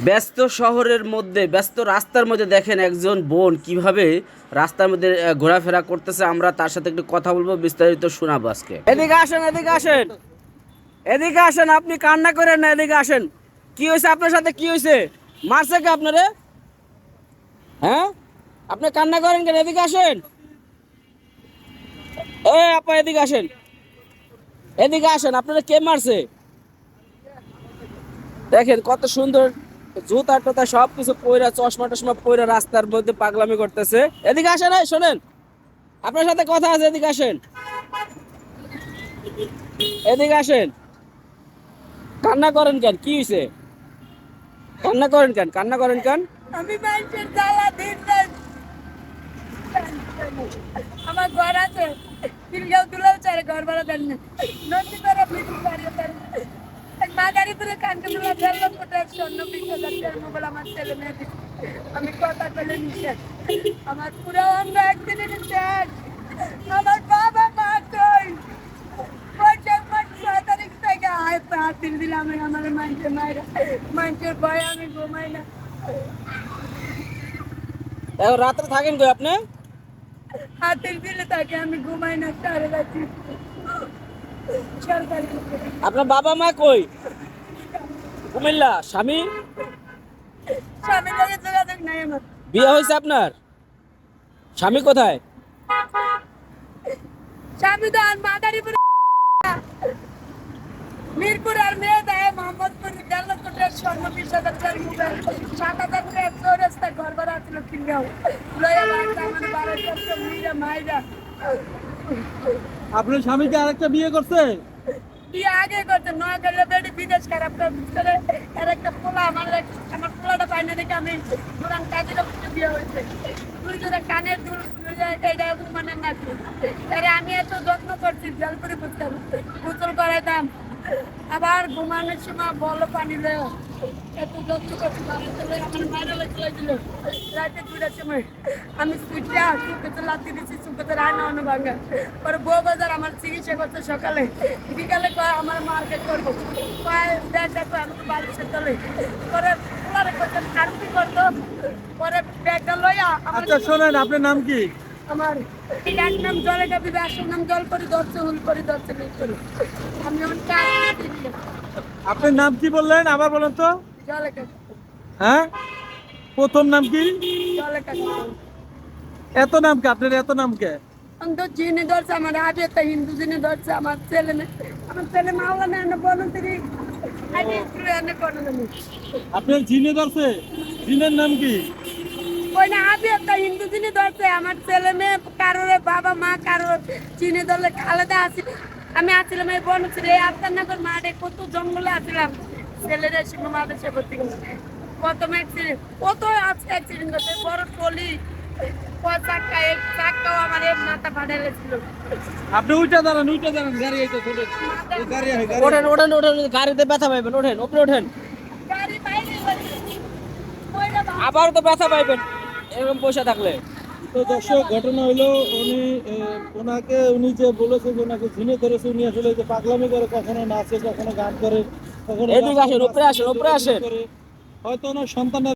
ব্যস্ত শহরের মধ্যে, ব্যস্ত রাস্তার মধ্যে দেখেন একজন বোন কীভাবে রাস্তার মধ্যে ঘোরাফেরা করতেছে। আমরা তার সাথে একটু কথা বলব, বিস্তারিত শোনাবো আজকে। এদিকে আসেন এদিকে আসেন। এদিকে আসেন, আপনি কান্না করেন না, এদিকে আসেন। কি হয়েছে আপনার সাথে? কি হয়েছে? মারছে কে আপনারে? হ্যাঁ? আপনি কান্না করেন কেন? এদিকে আসেন। এ, আপা, এদিকে আসেন। এদিকে আসেন, আপনারা কে মারছে? দেখেন কত সুন্দর জুতা টুতা সব কিছু পয়রা চশমা টশমা পয়রা রাস্তার মধ্যে পাগলামি করতেছে। এদিকে আসেন শোনেন। আপনার সাথে কথা আছে, এদিকে আসেন। এদিকে আসেন। কান্না করেন কেন? কি হয়েছে কান্না করেন কেন? কান্না করেন কেন? আমি মানুষের জ্বালা দিন আমার ঘর আছে। তিলগাঁও তুলাও চারে ঘর ভাড়া দেন না। নদী করে বিদ্যুৎ বাড়িয়ে দেন না। এক মা গাড়ি করে কানকে তোলা দেড় লক্ষ টাকা স্বর্ণ আমার ছেলে আমি কথা বলে নিষেধ। আমার পুরো অন্য একদিনে শেষ আমার বাবা মা কই ছয় তারিখ থেকে আয় পা তিন দিলাম আমার মানুষের মায়েরা মানুষের ভয়ে আমি ঘুমাই না। রাত্রে থাকেন কই আপনি? হাতের দিলে তাকে আমি ঘুমাই না সারা রাত্রি আপনার বাবা মা কই? কুমিল্লা স্বামী? স্বামীর লগে যোগাযোগ নাই আমার। বিয়ে হয়েছে আপনার? স্বামী কোথায়? স্বামী তো আর মাদারীপুর মিরপুর আর মেয়ে দেয় মোহাম্মদপুর জান্নাতুলের স্বর্ণ বিশ হাজার টাকার মোবাইল সাত হাজার টাকা চৌরাস্তা ঘর ভাড়া ছিল কিনগাও লয়া বাড়িতে আমার বারো করছে আপনার স্বামীকে আরেকটা বিয়ে করছে? বিয়ে আগে করতে নয় করলে বিদেশ খারাপ করে এর একটা পোলা, আমার আমার পোলাটা পাই না দেখে আমি পুরান কাজের অফিসে বিয়ে হয়েছে। তুই কানের দুল এইটা মানে নাকি? আমি এত যত্ন করছি জলপুরি বুঝতে গোসল করাইতাম আবার ঘুমানোর সময় বল পানি যত্ন করছি বাবার ছেলে আমার মায়ের দিল রাতে দুটার সময়। আমি সুইটা সুখেতে লাতি দিচ্ছি সুখেতে রান্না অন্য ভাঙা পরে বউ বাজার আমার চিকিৎসা করতে সকালে। বিকালে কয় আমার মার্কেট করব। কয় দেখ দেখো আমি তো বালিশের তলে। পরে পোলারে করতে কি করতো পরে ব্যাগটা লইয়া আচ্ছা শোনেন আপনার নাম কি? আমার এক নাম জলে গাবি আসল নাম জল করে হুল করে আমি আপনার নাম কি বললেন? আবার বলেন তো। হ্যাঁ? প্রথম নাম কি? এত নাম কে আপনার এত নাম কে? ধরছে আমার আগে একটা হিন্দু জিনে ধরছে আমার ছেলে আমার ছেলে মাওলা না এনে বলুন তিনি। আপনার জিনে ধরছে? জিনের নাম কি? ওই না আগে একটা হিন্দু আমার ছেলে মেয়ে কারোর বাবা মা কারোর চিনে ধরলে খালেদা আসি আমি আসছিলাম এই বন ছিল এই আফতারনগর মাঠে কত জঙ্গলে আসছিলাম ছেলেরা সীমা মাঠে সে করতে কত অ্যাক্সিডেন্ট কত আজকে অ্যাক্সিডেন্ট করছে বড় টলি চাক্কা এক চাক্কাও আমার এক মাথা ফাটে গেছিল। আপনি উঠে দাঁড়ান উঠে দাঁড়ান গাড়ি এই তো আছে, ওঠেন ওঠেন ওঠেন গাড়িতে ব্যথা পাইবেন ওঠেন উপরে ওঠেন। আবার তো ব্যথা পাইবেন এরকম পয়সা থাকলে। তো দর্শক ঘটনা হলো উনি ওনাকে উনি যে বলেছে যে ওনাকে ঝিনে ধরেছে উনি আসলে যে পাগলামি করে কখনো নাচে কখনো গান করে কখনো এদিকে আসেন, উপরে আসেন, উপরে আসেন। হয়তো ওনার সন্তান